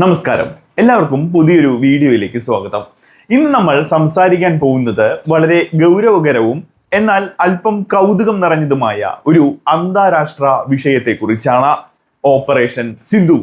നമസ്കാരം. എല്ലാവർക്കും പുതിയൊരു വീഡിയോയിലേക്ക് സ്വാഗതം. ഇന്ന് നമ്മൾ സംസാരിക്കാൻ പോകുന്നത് വളരെ ഗൗരവകരവും എന്നാൽ അല്പം കൗതുകം നിറഞ്ഞതുമായ ഒരു അന്താരാഷ്ട്ര വിഷയത്തെക്കുറിച്ചാണ് ഓപ്പറേഷൻ സിന്ധൂർ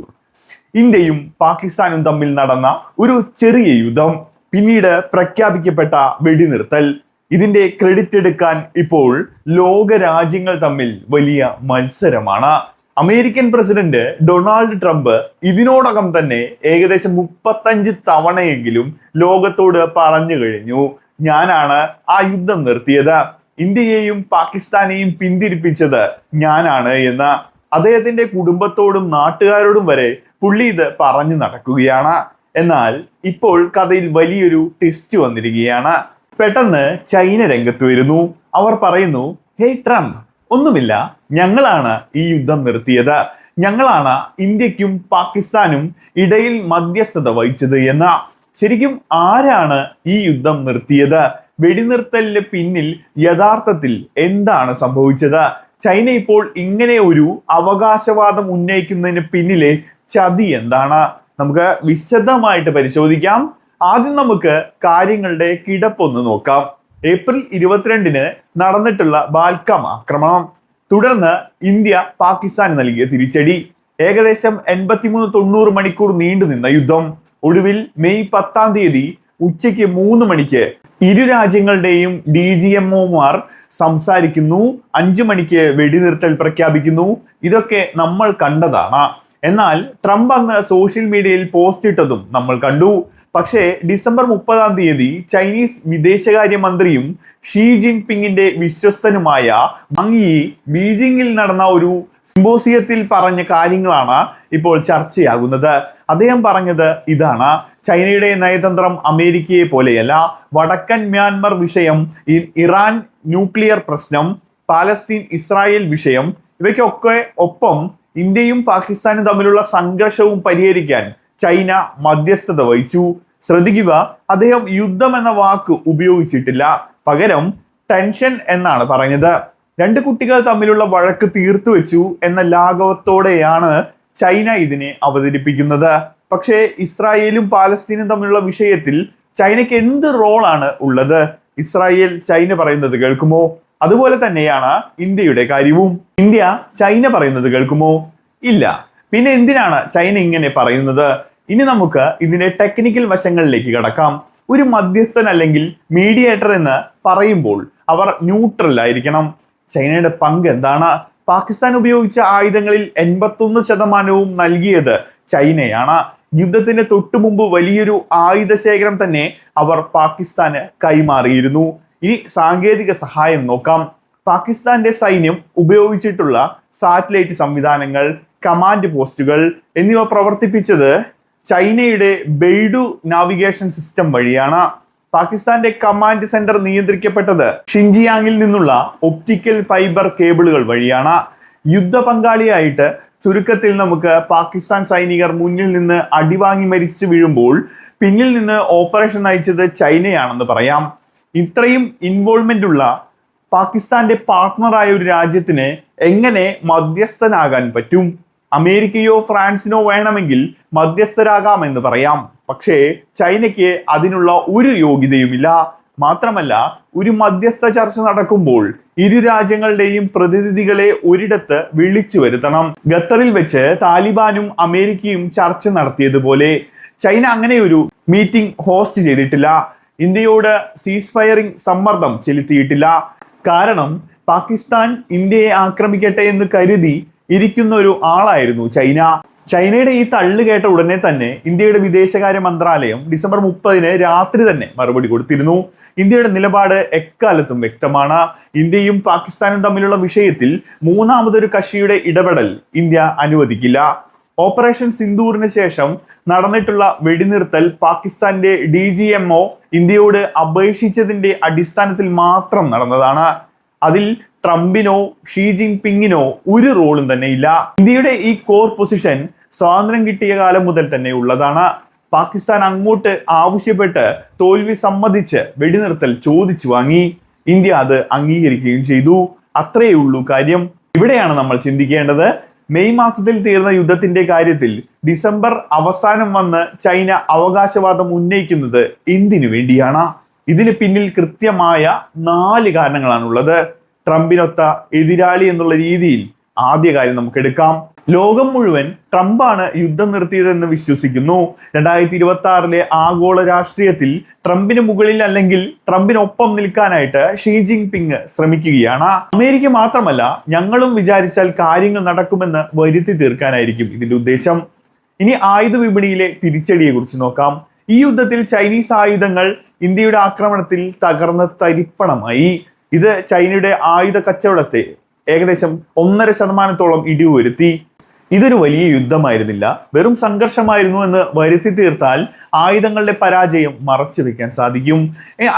ഇന്ത്യയും പാകിസ്ഥാനും തമ്മിൽ നടന്ന ഒരു ചെറിയ യുദ്ധം പിന്നീട് പ്രഖ്യാപിക്കപ്പെട്ട വെടിനിർത്തൽ. ഇതിന്റെ ക്രെഡിറ്റ് എടുക്കാൻ ഇപ്പോൾ ലോക രാജ്യങ്ങൾ തമ്മിൽ വലിയ മത്സരമാണ്. അമേരിക്കൻ പ്രസിഡന്റ് ഡൊണാൾഡ് ട്രംപ് ഇതിനോടകം തന്നെ ഏകദേശം മുപ്പത്തഞ്ച് തവണയെങ്കിലും ലോകത്തോട് പറഞ്ഞു കഴിഞ്ഞു. ഞാനാണ് ആ യുദ്ധം നിർത്തിയത്. ഇന്ത്യയെയും പാകിസ്ഥാനെയും പിന്തിരിപ്പിച്ചത് ഞാനാണ് എന്ന് അദ്ദേഹത്തിന്റെ കുടുംബത്തോടും നാട്ടുകാരോടും വരെ പുള്ളി ഇത് പറഞ്ഞു നടക്കുകയാണ്. എന്നാൽ ഇപ്പോൾ കഥയിൽ വലിയൊരു ട്വിസ്റ്റ് വന്നിരിക്കുകയാണ്. പെട്ടെന്ന് ചൈന രംഗത്ത് വരുന്നു. അവർ പറയുന്നു ഹേ ട്രംപ് ഒന്നുമില്ല. ഞങ്ങളാണ് ഈ യുദ്ധം നിർത്തിയത്. ഞങ്ങളാണ് ഇന്ത്യക്കും പാകിസ്ഥാനും ഇടയിൽ മധ്യസ്ഥത വഹിച്ചത് എന്ന ശരിക്കും ആരാണ് ഈ യുദ്ധം നിർത്തിയത്? വെടിനിർത്തലിന് പിന്നിൽ യഥാർത്ഥത്തിൽ എന്താണ് സംഭവിച്ചത്? ചൈന ഇപ്പോൾ ഇങ്ങനെ ഒരു അവകാശവാദം ഉന്നയിക്കുന്നതിന് പിന്നിലെ ചതി എന്താണ്? നമുക്ക് വിശദമായിട്ട് പരിശോധിക്കാം. ആദ്യം നമുക്ക് കാര്യങ്ങളുടെ കിടപ്പൊന്ന് നോക്കാം. ഏപ്രിൽ ഇരുപത്തിരണ്ടിന് നടന്നിട്ടുള്ള ബാൽക്കാം ആക്രമണം. തുടർന്ന് ഇന്ത്യ പാകിസ്ഥാന് നൽകിയ തിരിച്ചടി. ഏകദേശം എൺപത്തിമൂന്ന് തൊണ്ണൂറ് മണിക്കൂർ നീണ്ടു നിന്ന യുദ്ധം. ഒടുവിൽ മെയ് പത്താം തീയതി ഉച്ചയ്ക്ക് മൂന്ന് മണിക്ക് ഇരു രാജ്യങ്ങളുടെയും ഡി ജി എം ഒമാർ സംസാരിക്കുന്നു. അഞ്ചു മണിക്ക് വെടിനിർത്തൽ പ്രഖ്യാപിക്കുന്നു. ഇതൊക്കെ നമ്മൾ കണ്ടതാണ്. എന്നാൽ ട്രംപ് അന്ന് സോഷ്യൽ മീഡിയയിൽ പോസ്റ്റ് ഇട്ടതും നമ്മൾ കണ്ടു. പക്ഷേ ഡിസംബർ മുപ്പതാം തീയതി ചൈനീസ് വിദേശകാര്യമന്ത്രിയും ഷീ ജിൻപിങ്ങിന്റെ വിശ്വസ്തനുമായ മങ് യി ബീജിംഗിൽ നടന്ന ഒരു സിംബോസിയത്തിൽ പറഞ്ഞ കാര്യങ്ങളാണ് ഇപ്പോൾ ചർച്ചയാകുന്നത്. അദ്ദേഹം പറഞ്ഞത് ഇതാണ്. ചൈനയുടെ നയതന്ത്രം അമേരിക്കയെ പോലെയല്ല വടക്കൻ മ്യാൻമർ വിഷയം ഇറാൻ ന്യൂക്ലിയർ പ്രശ്നം പാലസ്തീൻ ഇസ്രായേൽ വിഷയം ഇവയ്ക്കൊക്കെ ഒപ്പം ഇന്ത്യയും പാകിസ്ഥാനും തമ്മിലുള്ള സംഘർഷവും പരിഹരിക്കാൻ ചൈന മധ്യസ്ഥത വഹിച്ചു. ശ്രദ്ധിക്കുക അദ്ദേഹം യുദ്ധം എന്ന വാക്ക് ഉപയോഗിച്ചിട്ടില്ല. പകരം ടെൻഷൻ എന്നാണ് പറഞ്ഞത് രണ്ട് കുട്ടികൾ തമ്മിലുള്ള വഴക്ക് തീർത്തു വെച്ചു എന്ന ലാഘവത്തോടെയാണ് ചൈന ഇതിനെ അവതരിപ്പിക്കുന്നത്. പക്ഷേ ഇസ്രായേലും പാലസ്തീനും തമ്മിലുള്ള വിഷയത്തിൽ ചൈനയ്ക്ക് എന്ത് റോളാണ് ഉള്ളത്? ഇസ്രായേൽ ചൈന പറയുന്നത് കേൾക്കുമോ? അതുപോലെ തന്നെയാണ് ഇന്ത്യയുടെ കാര്യവും. ഇന്ത്യ ചൈന പറയുന്നത് കേൾക്കുമോ? ഇല്ല. പിന്നെ എന്തിനാണ് ചൈന ഇങ്ങനെ പറയുന്നത്? ഇനി നമുക്ക് ഇതിന്റെ ടെക്നിക്കൽ വശങ്ങളിലേക്ക് കടക്കാം. ഒരു മധ്യസ്ഥൻ അല്ലെങ്കിൽ മീഡിയേറ്റർ എന്ന് പറയുമ്പോൾ അവർ ന്യൂട്രൽ ആയിരിക്കണം. ചൈനയുടെ പങ്ക് എന്താണ്? പാകിസ്ഥാൻ ഉപയോഗിച്ച ആയുധങ്ങളിൽ എൺപത്തൊന്ന് ശതമാനവും നൽകിയത് ചൈനയാണ്. യുദ്ധത്തിന് തൊട്ടുമുമ്പ് വലിയൊരു ആയുധ ശേഖരം തന്നെ അവർ പാകിസ്ഥാന് കൈമാറിയിരുന്നു. ഇനി സാങ്കേതിക സഹായം നോക്കാം. പാകിസ്ഥാന്റെ സൈന്യം ഉപയോഗിച്ചിട്ടുള്ള സാറ്റലൈറ്റ് സംവിധാനങ്ങൾ കമാൻഡ് പോസ്റ്റുകൾ എന്നിവ പ്രവർത്തിപ്പിച്ചത് ചൈനയുടെ ബെയ്ഡു നാവിഗേഷൻ സിസ്റ്റം വഴിയാണ്. പാകിസ്ഥാന്റെ കമാൻഡ് സെന്റർ നിയന്ത്രിക്കപ്പെട്ടത് ഷിൻജിയാങ്ങിൽ നിന്നുള്ള ഒപ്റ്റിക്കൽ ഫൈബർ കേബിളുകൾ വഴിയാണ്. യുദ്ധ പങ്കാളിയായിട്ട് ചുരുക്കത്തിൽ നമുക്ക് പാകിസ്ഥാൻ സൈനികർ മുന്നിൽ നിന്ന് അടിവാങ്ങി മരിച്ചു വീഴുമ്പോൾ പിന്നിൽ നിന്ന് ഓപ്പറേഷൻ നയിച്ചത് ചൈനയാണെന്ന് പറയാം. ഇത്രയും ഇൻവോൾവ്മെന്റ് ഉള്ള പാകിസ്ഥാന്റെ പാർട്ട്ണറായ ഒരു രാജ്യത്തിന് എങ്ങനെ മധ്യസ്ഥനാകാൻ പറ്റും? അമേരിക്കയോ ഫ്രാൻസിനോ വേണമെങ്കിൽ മധ്യസ്ഥരാകാം എന്ന് പറയാം. പക്ഷേ ചൈനയ്ക്ക് അതിനുള്ള ഒരു യോഗ്യതയുമില്ല. മാത്രമല്ല ഒരു മധ്യസ്ഥ ചർച്ച നടക്കുമ്പോൾ ഇരു രാജ്യങ്ങളുടെയും പ്രതിനിധികളെ ഒരിടത്ത് വിളിച്ചു വരുത്തണം. ഖത്തറിൽ വെച്ച് താലിബാനും അമേരിക്കയും ചർച്ച നടത്തിയതുപോലെ. ചൈന അങ്ങനെ ഒരു മീറ്റിംഗ് ഹോസ്റ്റ് ചെയ്തിട്ടില്ല. ഇന്ത്യയോട് സീസ് ഫയറിംഗ് സമ്മർദ്ദം ചെലുത്തിയിട്ടില്ല. കാരണം പാകിസ്ഥാൻ ഇന്ത്യയെ ആക്രമിക്കട്ടെ എന്ന് കരുതി ഇരിക്കുന്ന ഒരു ആളായിരുന്നു ചൈന. ചൈനയുടെ ഈ തള്ളു കേട്ട ഉടനെ തന്നെ ഇന്ത്യയുടെ വിദേശകാര്യ മന്ത്രാലയം ഡിസംബർ മുപ്പതിന് രാത്രി തന്നെ മറുപടി കൊടുത്തിരുന്നു. ഇന്ത്യയുടെ നിലപാട് എക്കാലത്തും വ്യക്തമാണ്. ഇന്ത്യയും പാകിസ്ഥാനും തമ്മിലുള്ള വിഷയത്തിൽ മൂന്നാമതൊരു കക്ഷിയുടെ ഇടപെടൽ ഇന്ത്യ അനുവദിക്കില്ല. ഓപ്പറേഷൻ സിന്ദൂറിന് ശേഷം നടന്നിട്ടുള്ള വെടിനിർത്തൽ പാകിസ്ഥാന്റെ ഡി ജി എം ഒ ഇന്ത്യയോട് അപേക്ഷിച്ചതിന്റെ അടിസ്ഥാനത്തിൽ മാത്രം നടന്നതാണ്. അതിൽ ട്രംപിനോ ഷീ ജിൻപിങ്ങിനോ ഒരു റോളും തന്നെ ഇല്ല. ഇന്ത്യയുടെ ഈ കോർ പൊസിഷൻ സ്വാതന്ത്ര്യം കിട്ടിയ കാലം മുതൽ തന്നെ ഉള്ളതാണ്. പാകിസ്ഥാൻ അങ്ങോട്ട് ആവശ്യപ്പെട്ട് തോൽവി സമ്മതിച്ച് വെടിനിർത്തൽ ചോദിച്ചു വാങ്ങി. ഇന്ത്യ അത് അംഗീകരിക്കുകയും ചെയ്തു. അത്രയേ ഉള്ളൂ കാര്യം. ഇവിടെയാണ് നമ്മൾ ചിന്തിക്കേണ്ടത്. മെയ് മാസത്തിൽ തീർന്ന യുദ്ധത്തിന്റെ കാര്യത്തിൽ ഡിസംബർ അവസാനം വന്ന് ചൈന അവകാശവാദം ഉന്നയിക്കുന്നത് എന്തിനു വേണ്ടിയാണ്? ഇതിന് പിന്നിൽ കൃത്യമായ നാല് കാരണങ്ങളാണുള്ളത്. ട്രംപിനൊത്ത എതിരാളി എന്നുള്ള രീതിയിൽ ആദ്യ കാര്യം നമുക്ക് എടുക്കാം. ലോകം മുഴുവൻ ട്രംപാണ് യുദ്ധം നിർത്തിയതെന്ന് വിശ്വസിക്കുന്നു. രണ്ടായിരത്തി ഇരുപത്തി ആറിലെ ആഗോള രാഷ്ട്രീയത്തിൽ ട്രംപിന് മുകളിൽ അല്ലെങ്കിൽ ട്രംപിനൊപ്പം നിൽക്കാനായിട്ട് ഷീ ജിങ് പിങ് ശ്രമിക്കുകയാണ്. അമേരിക്ക മാത്രമല്ല ഞങ്ങളും വിചാരിച്ചാൽ കാര്യങ്ങൾ നടക്കുമെന്ന് വരുത്തി തീർക്കാനായിരിക്കും ഇതിന്റെ ഉദ്ദേശം. ഇനി ആയുധ വിപണിയിലെ തിരിച്ചടിയെ കുറിച്ച് നോക്കാം. ഈ യുദ്ധത്തിൽ ചൈനീസ് ആയുധങ്ങൾ ഇന്ത്യയുടെ ആക്രമണത്തിൽ തകർന്ന തരിപ്പണമായി. ഇത് ചൈനയുടെ ആയുധ കച്ചവടത്തെ ഏകദേശം ഒന്നര ശതമാനത്തോളം ഇടിവ് വരുത്തി. ഇതൊരു വലിയ യുദ്ധമായിരുന്നില്ല. വെറും സംഘർഷമായിരുന്നു എന്ന് വരുത്തി തീർത്താൽ ആയുധങ്ങളുടെ പരാജയം മറച്ചു വെക്കാൻ സാധിക്കും.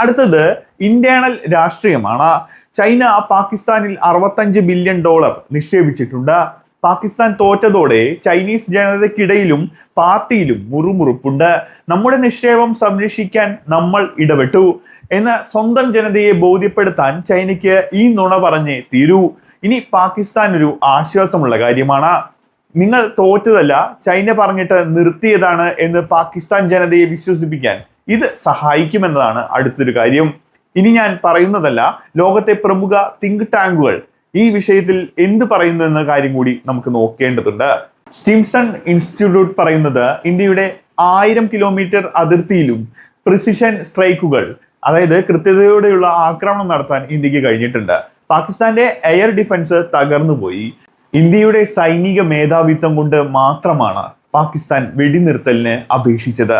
അടുത്തത് ഇന്റേണൽ രാഷ്ട്രീയമാണ്. ചൈന പാകിസ്ഥാനിൽ അറുപത്തഞ്ച് ബില്യൺ ഡോളർ നിക്ഷേപിച്ചിട്ടുണ്ട്. പാകിസ്ഥാൻ തോറ്റതോടെ ചൈനീസ് ജനതയ്ക്കിടയിലും പാർട്ടിയിലും മുറുമുറുപ്പുണ്ട്. നമ്മുടെ നിക്ഷേപം സംരക്ഷിക്കാൻ നമ്മൾ ഇടപെട്ടു എന്ന സ്വന്തം ജനതയെ ബോധ്യപ്പെടുത്താൻ ചൈനയ്ക്ക് ഈ നുണ പറഞ്ഞേ തീരൂ. ഇനി പാകിസ്ഥാൻ ഒരു ആശ്വാസമുള്ള കാര്യമാണ്. നിങ്ങൾ തോറ്റതല്ല ചൈന പറഞ്ഞിട്ട് നിർത്തിയതാണ് എന്ന് പാകിസ്ഥാൻ ജനതയെ വിശ്വസിപ്പിക്കാൻ. ഇത് സഹായിക്കുമെന്നതാണ് അടുത്തൊരു കാര്യം. ഇനി ഞാൻ പറയുന്നതല്ല ലോകത്തെ പ്രമുഖ തിങ്ക് ടാങ്കുകൾ ഈ വിഷയത്തിൽ എന്ത് പറയുന്നു എന്ന കാര്യം കൂടി നമുക്ക് നോക്കേണ്ടതുണ്ട്. സ്റ്റിംസൺ ഇൻസ്റ്റിറ്റ്യൂട്ട് പറയുന്നത് ഇന്ത്യയുടെ ആയിരം കിലോമീറ്റർ അതിർത്തിയിലും പ്രിസിഷൻ സ്ട്രൈക്കുകൾ അതായത് കൃത്യതയോടെയുള്ള ആക്രമണം നടത്താൻ ഇന്ത്യയ്ക്ക് കഴിഞ്ഞിട്ടുണ്ട്. പാകിസ്ഥാന്റെ എയർ ഡിഫൻസ് തകർന്നുപോയി. ഇന്ത്യയുടെ സൈനിക മേധാവിത്വം കൊണ്ട് മാത്രമാണ് പാകിസ്ഥാൻ വെടിനിർത്തലിന് അപേക്ഷിച്ചത്.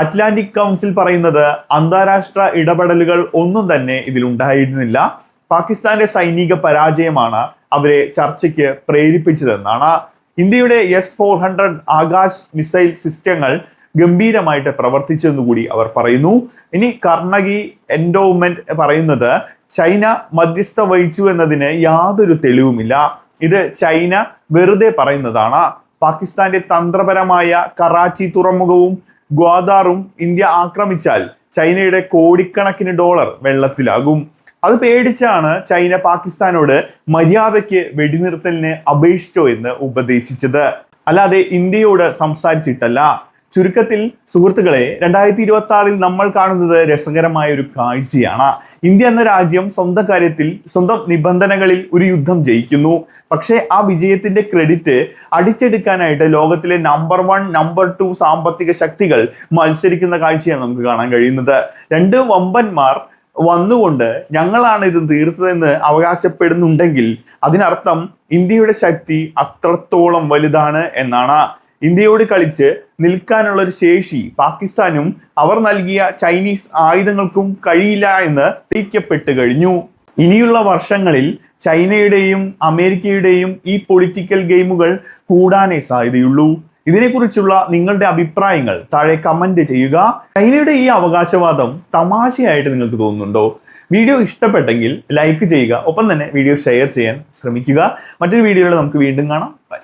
അറ്റ്ലാന്റിക് കൗൺസിൽ പറയുന്നത് അന്താരാഷ്ട്ര ഇടപെടലുകൾ ഒന്നും തന്നെ ഇതിലുണ്ടായിരുന്നില്ല. പാകിസ്ഥാന്റെ സൈനിക പരാജയമാണ് അവരെ ചർച്ചയ്ക്ക് പ്രേരിപ്പിച്ചതെന്നാണ്. ഇന്ത്യയുടെ S four hundred Akash missile സിസ്റ്റങ്ങൾ ഗംഭീരമായിട്ട് പ്രവർത്തിച്ചെന്ന് കൂടി അവർ പറയുന്നു. ഇനി കർണകി എൻഡോവ്മെന്റ് പറയുന്നത് ചൈന മധ്യസ്ഥ വഹിച്ചു എന്നതിന് യാതൊരു തെളിവുമില്ല. ഇത് ചൈന വെറുതെ പറയുന്നതാണ്. പാകിസ്ഥാന്റെ തന്ത്രപരമായ കറാച്ചി തുറമുഖവും ഗ്വാദാറും ഇന്ത്യ ആക്രമിച്ചാൽ ചൈനയുടെ കോടിക്കണക്കിന് ഡോളർ വെള്ളത്തിലാകും. അത് പേടിച്ചാണ് ചൈന പാകിസ്ഥാനോട് മര്യാദയ്ക്ക് വെടിനിർത്തലിന് അപേക്ഷിച്ചോ എന്ന് ഉപദേശിച്ചത്. അല്ലാതെ ഇന്ത്യയോട് സംസാരിച്ചിട്ടല്ല. ചുരുക്കത്തിൽ സുഹൃത്തുക്കളെ രണ്ടായിരത്തി ഇരുപത്തി ആറിൽ നമ്മൾ കാണുന്നത് രസകരമായ ഒരു കാഴ്ചയാണ്. ഇന്ത്യ എന്ന രാജ്യം സ്വന്തം കാര്യത്തിൽ സ്വന്തം നിബന്ധനകളിൽ ഒരു യുദ്ധം ജയിക്കുന്നു. പക്ഷേ ആ വിജയത്തിന്റെ ക്രെഡിറ്റ് അടിച്ചെടുക്കാനായിട്ട് ലോകത്തിലെ നമ്പർ വൺ നമ്പർ ടു സാമ്പത്തിക ശക്തികൾ മത്സരിക്കുന്ന കാഴ്ചയാണ് നമുക്ക് കാണാൻ കഴിയുന്നത്. രണ്ട് വമ്പന്മാർ വന്നുകൊണ്ട് ഞങ്ങളാണ് ഇത് തീർത്തതെന്ന് അവകാശപ്പെടുന്നുണ്ടെങ്കിൽ അതിനർത്ഥം ഇന്ത്യയുടെ ശക്തി അത്രത്തോളം വലുതാണ് എന്നാണ്. ഇന്ത്യയോട് കളിച്ച് നിൽക്കാനുള്ള ഒരു ശേഷി പാകിസ്ഥാനും അവർ നൽകിയ ചൈനീസ് ആയുധങ്ങൾക്കും കഴിയില്ല എന്ന് തെളിയിക്കപ്പെട്ട് കഴിഞ്ഞു. ഇനിയുള്ള വർഷങ്ങളിൽ ചൈനയുടെയും അമേരിക്കയുടെയും ഈ പൊളിറ്റിക്കൽ ഗെയിമുകൾ കൂടാനേ സാധ്യതയുള്ളൂ. ഇതിനെക്കുറിച്ചുള്ള നിങ്ങളുടെ അഭിപ്രായങ്ങൾ താഴെ കമന്റ് ചെയ്യുക. ചൈനയുടെ ഈ അവകാശവാദം തമാശയായിട്ട് നിങ്ങൾക്ക് തോന്നുന്നുണ്ടോ? വീഡിയോ ഇഷ്ടപ്പെട്ടെങ്കിൽ ലൈക്ക് ചെയ്യുക. ഒപ്പം തന്നെ വീഡിയോ ഷെയർ ചെയ്യാൻ ശ്രമിക്കുക. മറ്റൊരു വീഡിയോയിൽ നമുക്ക് വീണ്ടും കാണാം. ബൈ